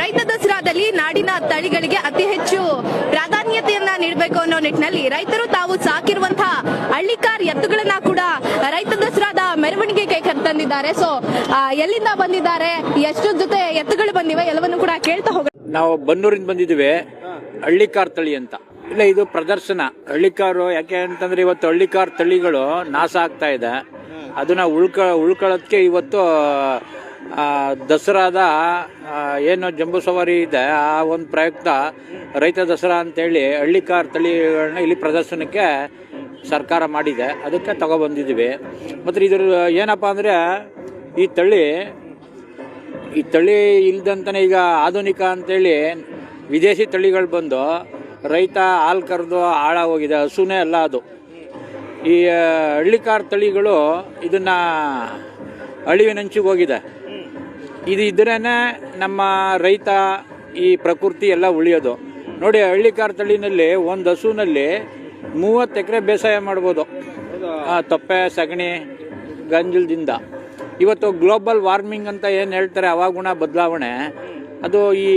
ರೈತ ದಸರಾದಲ್ಲಿ ನಾಡಿನ ತಳಿಗಳಿಗೆ ಅತಿ ಹೆಚ್ಚು ಪ್ರಾಧಾನ್ಯತೆಯನ್ನ ನೀಡಬೇಕು ಅನ್ನೋ ನಿಟ್ಟಿನಲ್ಲಿ ರೈತರು ತಾವು ಸಾಕಿರುವಂತಹ ಹಳ್ಳಿಕಾರ್ ಎತ್ತುಗಳನ್ನ ಕೂಡ ರೈತ ದಸರಾದ ಮೆರವಣಿಗೆ ಕೈ ತಂದಿದ್ದಾರೆ. ಸೊ ಎಲ್ಲಿಂದ ಬಂದಿದ್ದಾರೆ? ಎಷ್ಟು ಜೊತೆ ಎತ್ತುಗಳು ಬಂದಿವೆ? ಎಲ್ಲವನ್ನು ಕೂಡ ಕೇಳ್ತಾ ಹೋಗ ನಾವು ಬನ್ನೂರಿಂದ ಬಂದಿದ್ದೀವಿ. ಹಳ್ಳಿಕಾರ್ ತಳಿ ಅಂತ. ಇಲ್ಲ, ಇದು ಪ್ರದರ್ಶನ. ಹಳ್ಳಿಕಾರು ಯಾಕೆ ಅಂತಂದ್ರೆ ಇವತ್ತು ಹಳ್ಳಿಕಾರ್ ತಳಿಗಳು ನಾಶ ಆಗ್ತಾ ಇದೆ. ಅದನ್ನ ಉಳ್ಕ ಉಳ್ಕೊಳ್ಳೋದಕ್ಕೆ ಇವತ್ತು ದಸರಾದ ಏನು ಜಂಬೂ ಸವಾರಿ ಇದೆ. ಆ ಒಂದು ಪ್ರಯುಕ್ತ ರೈತ ದಸರಾ ಅಂತೇಳಿ ಹಳ್ಳಿಕಾರ್ ತಳಿಗಳನ್ನ ಇಲ್ಲಿ ಪ್ರದರ್ಶನಕ್ಕೆ ಸರ್ಕಾರ ಮಾಡಿದೆ. ಅದಕ್ಕೆ ತಗೊಬಂದಿದ್ದೀವಿ ಮತ್ತು ಇದ್ರ, ಏನಪ್ಪ ಅಂದರೆ ಈ ತಳಿ ಈ ತಳಿ ಇಲ್ದಂತನೇ ಈಗ ಆಧುನಿಕ ಅಂತೇಳಿ ವಿದೇಶಿ ತಳಿಗಳು ಬಂದು ರೈತ ಹಾಲು ಕರೆದು ಹಾಳಾಗೋಗಿದೆ ಹಸುನೇ ಅಲ್ಲ ಅದು. ಈ ಹಳ್ಳಿಕಾರ್ ತಳಿಗಳು ಇದನ್ನು ಅಳಿವಿನಂಚಿಗೆ ಹೋಗಿದೆ. ಇದು ಇದ್ರೇ ನಮ್ಮ ರೈತ ಈ ಪ್ರಕೃತಿ ಎಲ್ಲ ಉಳಿಯೋದು. ನೋಡಿ ಹಳ್ಳಿಕಾರ್ ತಳಿನಲ್ಲಿ ಒಂದು ಹಸುನಲ್ಲಿ ಮೂವತ್ತು ಎಕರೆ ಬೇಸಾಯ ಮಾಡ್ಬೋದು. ತೊಪ್ಪೆ, ಸಗಣಿ, ಗಂಜಲದಿಂದ. ಇವತ್ತು ಗ್ಲೋಬಲ್ ವಾರ್ಮಿಂಗ್ ಅಂತ ಏನು ಹೇಳ್ತಾರೆ ಹವಾಗುಣ ಬದಲಾವಣೆ. ಅದು ಈ